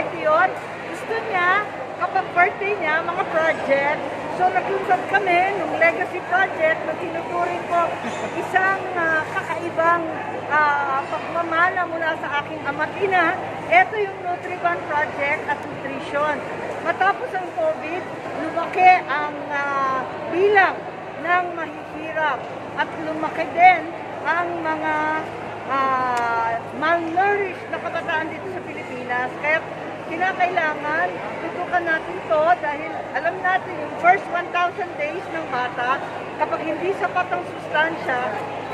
party yon. Gusto niya, kapag birthday niya, mga project, so naglunsad kami ng legacy project na tinuturing ko isang ah, kakaibang ah, pagmamana mula sa aking ama't ina. Ito yung Nutriban Project at Nutrition. Matapos ang COVID, lumaki ang ah, bilang ng mahihirap at lumaki din ang mga ah, malnourished na kabataan dito sa Pilipinas. Kaya kinakailangan tutukan natin to dahil alam natin yung first 1,000 days ng bata, kapag hindi sapat ang sustansya,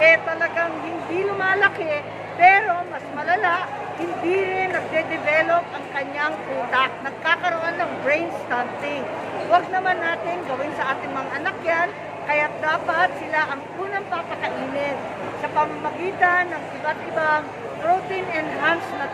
eh talagang hindi lumalaki, pero mas malala, hindi rin nagde-develop ang kanyang utak. Nagkakaroon ng brain stunting. Huwag naman natin gawin sa ating mga anak yan, kaya dapat sila ang unang papakainin sa pamamagitan ng iba't ibang protein-enhanced na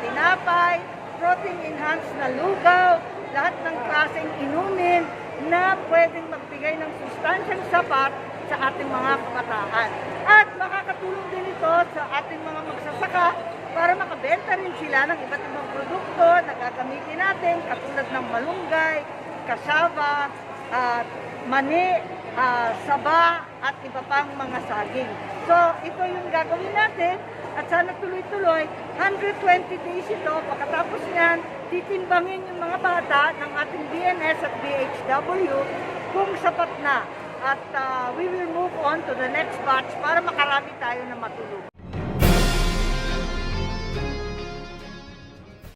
tinapay, protein-enhanced na lugaw, lahat ng klaseng inumin na pwedeng magbigay ng sustansyang sapat sa ating mga kabataan. At makakatulong din ito sa ating mga magsasaka para makabenta rin sila ng iba't ibang produkto na gagamitin natin katulad ng malunggay, kasaba, at mani, ah, saba, at iba pang mga saging. So, ito yung gagawin natin at sana tuloy-tuloy, 120 days ito, pagkatapos niyan, titimbangin yung mga bata ng ating DNS at BHW kung sapat na. At ah, we will move on to the next batch para makarami tayo na matulog.